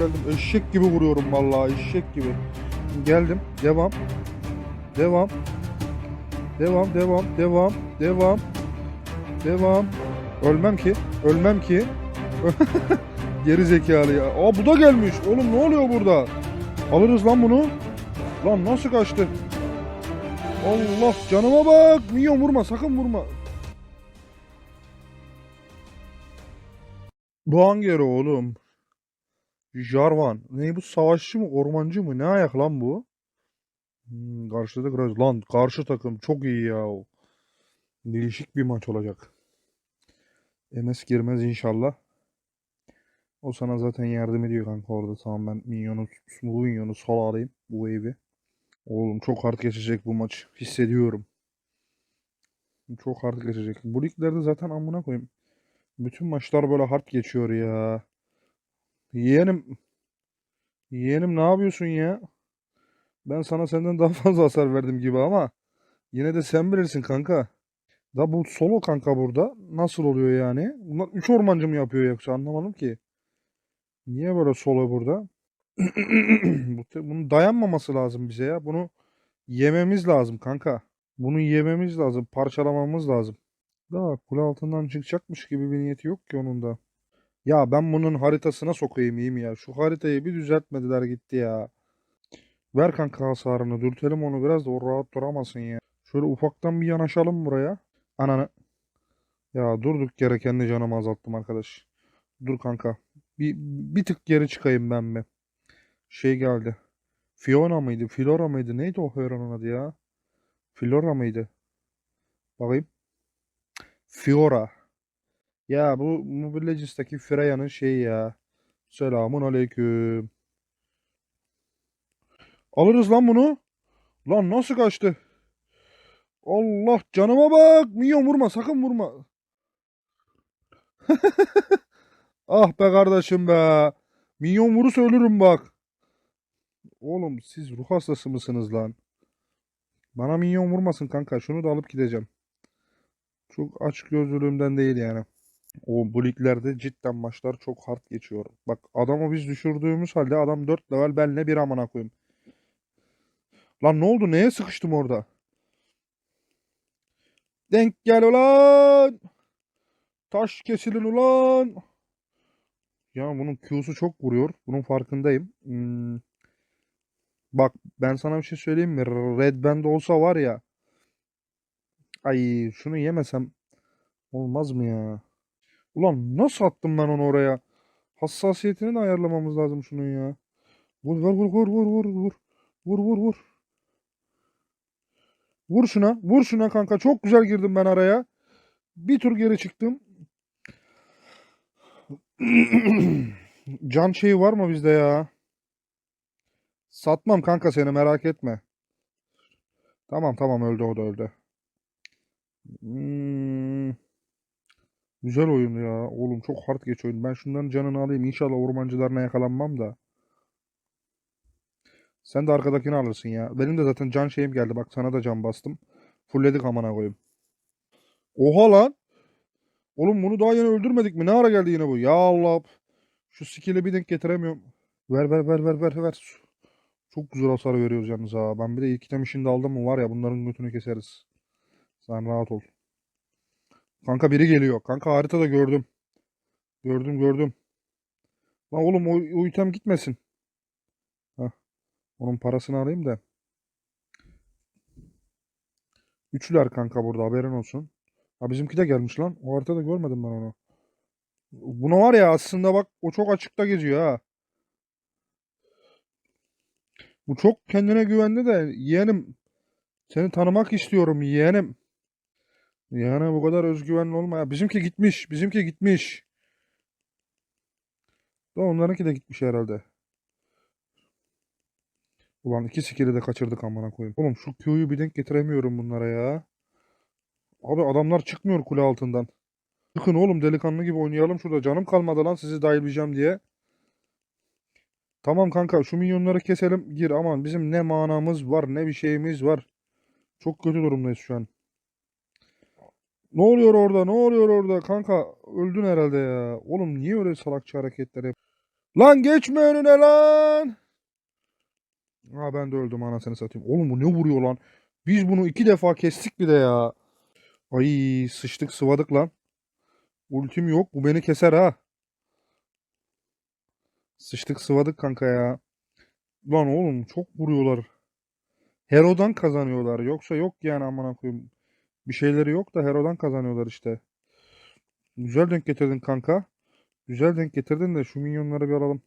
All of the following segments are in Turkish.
Geldim eşek gibi vuruyorum vallahi eşek gibi. Geldim. Devam. Devam. Devam, devam, devam, devam. Devam. Ölmem ki. Ölmem ki. Geri zekalı ya. Aa bu da gelmiş. Oğlum ne oluyor burada? Alırız lan bunu. Lan nasıl kaçtı? Allah canıma bak. Minyon vurma sakın vurma. Bu hangi yere oğlum? Jarvan. Ne bu savaşçı mı ormancı mı? Ne ayak lan bu? Hmm, karşıda biraz lan karşı takım çok iyi ya. Değişik bir maç olacak. MS girmez inşallah. O sana zaten yardım ediyor kanka orada. Tamam ben minyonu, minyonu sol alayım. Bu wave'i. Oğlum çok hard geçecek bu maç. Hissediyorum. Çok hard geçecek. Bu liglerde zaten amına koyayım. Bütün maçlar böyle hard geçiyor ya. Yeğenim. Yeğenim ne yapıyorsun ya? Ben sana senden daha fazla hasar verdim gibi ama yine de sen bilirsin kanka. Da bu solo kanka burada. Nasıl oluyor yani? Bunlar 3 ormancı mı yapıyor yoksa anlamadım ki. Niye böyle solo burada? Bu- Bunun dayanmaması lazım bize ya. Bunu yememiz lazım kanka. Bunu yememiz lazım. Parçalamamız lazım. Da kule altından çıkacakmış gibi bir niyeti yok ki onun da. Ya ben bunun haritasına sokayım iyi mi ya? Şu haritayı bir düzeltmediler gitti ya. Ver kanka hasarını. Dürtelim onu biraz da o rahat duramasın ya. Şöyle ufaktan bir yanaşalım buraya. Ananı. Ya durduk yere kendi canımı azalttım arkadaş. Dur kanka. Bir, bir tık geri çıkayım ben bir. Şey geldi. Fiona mıydı? Flora mıydı? Neydi o Heron'un adı ya? Flora mıydı? Bakayım. Fiora. Ya bu Mobile Legends'taki Freya'nın şeyi ya. Selamun aleyküm. Alırız lan bunu. Lan nasıl kaçtı? Allah canıma bak. Minyon vurma sakın vurma. Ah be kardeşim be. Minyon vurursa ölürüm bak. Oğlum siz ruh hastası mısınız lan? Bana minyon vurmasın kanka. Şunu da alıp gideceğim. Çok aç gözlülüğümden değil yani. O bu liglerde cidden maçlar çok hard geçiyor. Bak adamı biz düşürdüğümüz halde adam 4 level benle bir amına koyayım. Lan ne oldu? Neye sıkıştım orada? Denk gel ulan. Taş kesilin ulan. Ya bunun Q'su çok vuruyor. Bunun farkındayım. Hmm. Bak ben sana bir şey söyleyeyim mi? Red Band olsa var ya. Ay şunu yemesem olmaz mı ya? Ulan nasıl attım ben onu oraya? Hassasiyetini de ayarlamamız lazım şunun ya. Vur vur vur vur vur vur. Vur vur vur. Vur şuna. Vur şuna kanka. Çok güzel girdim ben araya. Bir tur geri çıktım. Can şeyi var mı bizde ya? Satmam kanka seni merak etme. Tamam tamam öldü o da öldü. Hmm. Güzel oyun ya. Oğlum çok hard geç oyun. Ben şunların canını alayım. İnşallah ormancılarına yakalanmam da. Sen de arkadakini alırsın ya. Benim de zaten can şeyim geldi. Bak sana da can bastım. Fullledik amına koyayım. Oha lan. Oğlum bunu daha yeni öldürmedik mi? Ne ara geldi yine bu? Ya Allah. Şu skill'i bir denk getiremiyorum. Ver ver ver ver ver ver. Çok güzel hasar veriyoruz yalnız ha. Ben bir de ilk item işinde aldım mı var ya bunların götünü keseriz. Sen rahat ol. Kanka biri geliyor. Kanka haritada gördüm. Gördüm gördüm. Lan oğlum o, o item gitmesin. Hah. Onun parasını alayım da. Üçler kanka burada haberin olsun. Ha bizimki de gelmiş lan. O haritada görmedim ben onu. Buna var ya aslında bak o çok açıkta geziyor ha. Bu çok kendine güvendi de yeğenim seni tanımak istiyorum yeğenim. Yani bu kadar özgüvenli olma. Bizimki gitmiş. Bizimki gitmiş. Da onlarınki de gitmiş herhalde. Ulan iki skill'i de kaçırdık amına koyayım. Oğlum şu Q'yu bir denk getiremiyorum bunlara ya. Abi adamlar çıkmıyor kule altından. Çıkın oğlum delikanlı gibi oynayalım şurada. Canım kalmadı lan sizi dayılayacağım diye. Tamam kanka şu minyonları keselim gir aman bizim ne manamız var ne bir şeyimiz var. Çok kötü durumdayız şu an. Ne oluyor orada? Ne oluyor orada? Kanka öldün herhalde ya. Oğlum niye öyle salakça hareketler yap? Lan geçme önüne lan. Ha ben de öldüm anasını satayım. Oğlum bu ne vuruyor lan? Biz bunu iki defa kestik bir de ya. Ay sıçtık sıvadık lan. Ultim yok. Bu beni keser ha. Sıçtık sıvadık kanka ya. Lan oğlum çok vuruyorlar. Hero'dan kazanıyorlar. Yoksa yok yani amına koyayım. Bir şeyleri yok da Hero'dan kazanıyorlar işte. Güzel denk getirdin kanka. Güzel denk getirdin de şu minyonları bir alalım.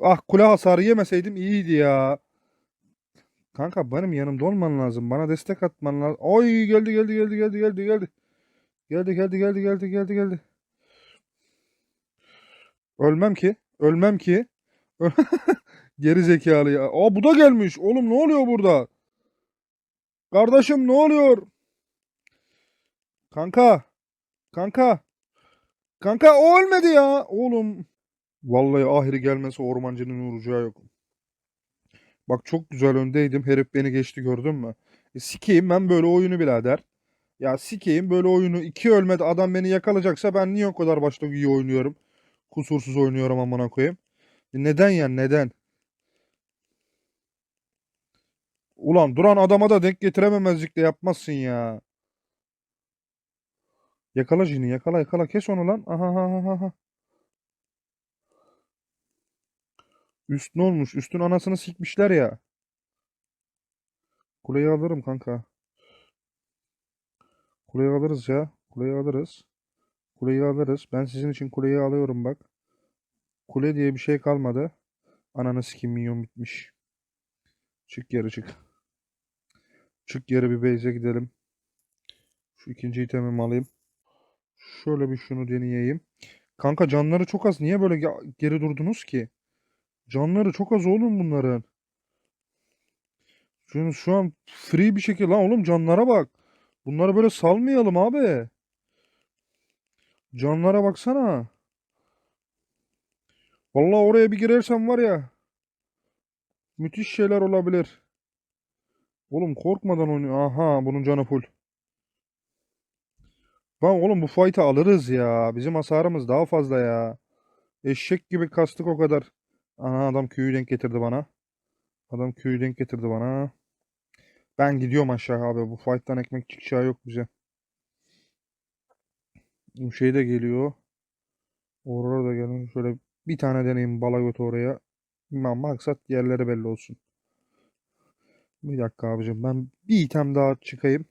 Ah kule hasarı yemeseydim iyiydi ya. Kanka benim yanımda olman lazım. Bana destek atman lazım. Oy geldi geldi geldi geldi geldi geldi. Geldi geldi geldi geldi geldi geldi. Ölmem ki. Ölmem ki. Geri zekalı ya. Aa bu da gelmiş. Oğlum ne oluyor burada? Kardeşim ne oluyor? Kanka. Kanka. Kanka o ölmedi ya. Oğlum. Vallahi ahiri gelmesi ormancının vuracağı yok. Bak çok güzel öndeydim. Herif beni geçti gördün mü? E, sikeyim ben böyle oyunu birader. Ya sikeyim böyle oyunu. iki ölmedi adam beni yakalayacaksa ben niye o kadar başta iyi oynuyorum? Kusursuz oynuyorum amına koyayım. E, neden ya neden? Ulan duran adama da denk getirememezlik de yapmazsın ya. Yakala Jin'i yakala yakala kes onu lan. Aha aha aha. Üst ne olmuş? Üstün anasını sikmişler ya. Kuleyi alırım kanka. Kuleyi alırız ya. Kuleyi alırız. Kuleyi alırız. Ben sizin için kuleyi alıyorum bak. Kule diye bir şey kalmadı. Ananı sikim minyon bitmiş. Çık geri çık. Çık geri bir base'e gidelim. Şu ikinci itemimi alayım. Şöyle bir şunu deneyeyim. Kanka canları çok az. Niye böyle ge- geri durdunuz ki? Canları çok az oğlum bunların. Şu, şu an free bir şekilde lan oğlum canlara bak. Bunları böyle salmayalım abi. Canlara baksana. Vallahi oraya bir girersem var ya. Müthiş şeyler olabilir. Oğlum korkmadan oynuyor. Aha bunun canı full. Lan oğlum bu fight'ı alırız ya. Bizim hasarımız daha fazla ya. Eşek gibi kastık o kadar. Aha adam köyü denk getirdi bana. Adam köyü denk getirdi bana. Ben gidiyorum aşağı abi. Bu fight'tan ekmek çıkacağı yok bize. Bu şey de geliyor. Aurora da gelin. Şöyle bir tane deneyim bala götü oraya. Ma- Maksat yerleri belli olsun. Bir dakika abicim. Ben bir item daha çıkayım.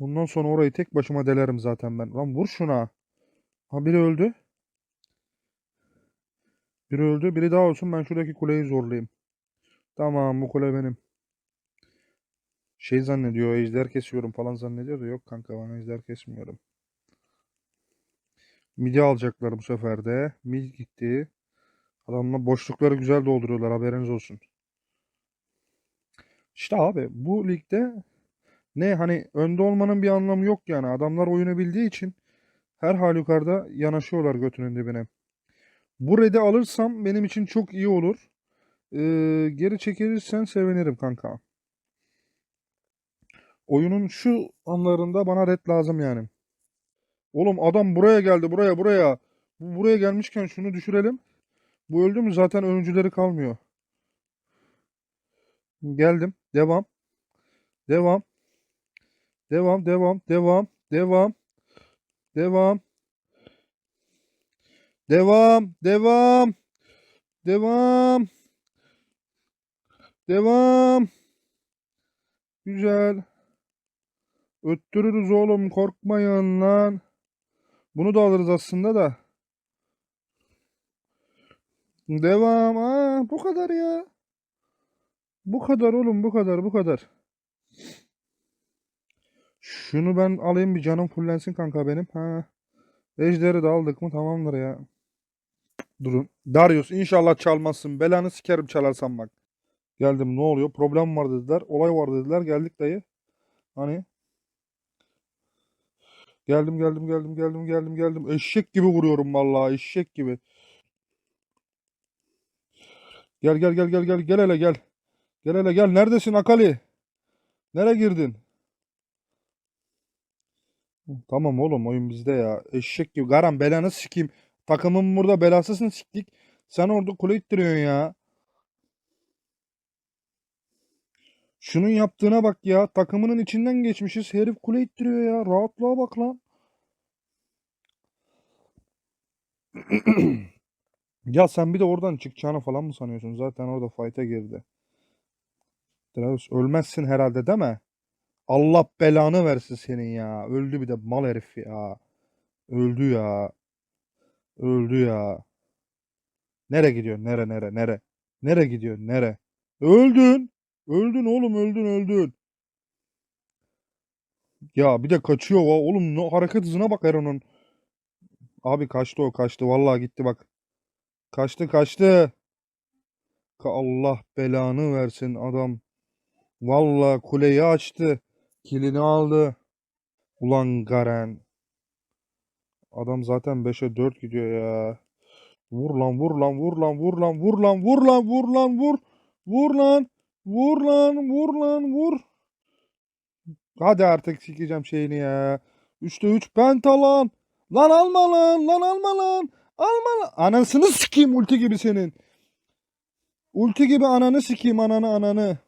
Ondan sonra orayı tek başıma delerim zaten ben. Lan vur şuna. Ha biri öldü. Biri öldü. Biri daha olsun. Ben şuradaki kuleyi zorlayayım. Tamam bu kule benim. Şey zannediyor. Ejder kesiyorum falan zannediyor yok kanka ben ejder kesmiyorum. Midi alacaklar bu sefer de. Mid gitti. Adamlar boşlukları güzel dolduruyorlar haberiniz olsun. İşte abi bu ligde ne hani önde olmanın bir anlamı yok yani. Adamlar oyunu bildiği için her halükarda yanaşıyorlar götünün dibine. Bu red'i alırsam benim için çok iyi olur. Ee, geri çekilirsen sevinirim kanka. Oyunun şu anlarında bana red lazım yani. Oğlum adam buraya geldi buraya buraya. Bu buraya gelmişken şunu düşürelim. Bu öldü mü zaten öncüleri kalmıyor. Geldim. Devam. Devam. Devam, devam, devam, devam. Devam. Devam, devam. Devam. Devam. Güzel. Öttürürüz oğlum korkmayın lan. Bunu da alırız aslında da. Devam. Aa, bu kadar ya. Bu kadar oğlum bu kadar bu kadar. Şunu ben alayım bir canım fullensin kanka benim. Ha. Ejderi de aldık mı tamamdır ya. Durun. Darius inşallah çalmazsın. Belanı sikerim çalarsan bak. Geldim ne oluyor? Problem var dediler. Olay var dediler. Geldik dayı. Hani? Geldim geldim geldim geldim geldim geldim. Eşek gibi vuruyorum vallahi eşek gibi. Gel gel gel gel gel gel hele gel. Gel hele gel. Neredesin Akali? Nereye girdin? Tamam oğlum oyun bizde ya. Eşek gibi. Garan belanı sikeyim. Takımın burada belasısını siktik. Sen orada kule ittiriyorsun ya. Şunun yaptığına bak ya. Takımının içinden geçmişiz. Herif kule ittiriyor ya. Rahatlığa bak lan. Ya sen bir de oradan çıkacağını falan mı sanıyorsun? Zaten orada fight'a girdi. Draus ölmezsin herhalde değil mi? Allah belanı versin senin ya. Öldü bir de mal herif ya. Öldü ya. Öldü ya. Nere gidiyorsun? Nere nere nere? Nere gidiyorsun? Nere? Öldün. Öldün oğlum öldün öldün. Ya bir de kaçıyor. va- Oğlum ne hareket hızına bak Eron'un. Abi kaçtı o kaçtı. Vallahi gitti bak. Kaçtı kaçtı. Ka- Allah belanı versin adam. Vallahi kuleyi açtı. Kilini aldı. Ulan Garen. Adam zaten 5'e 4 gidiyor ya. Vur lan vur lan vur lan vur lan vur lan vur lan vur lan vur. Vur lan. Vur lan vur lan vur. Hadi artık sikeceğim şeyini ya. 3'te 3 pentalan. Lan alma lan lan alma lan. Alma lan. Anasını sikeyim ulti gibi senin. Ulti gibi ananı sikeyim ananı ananı.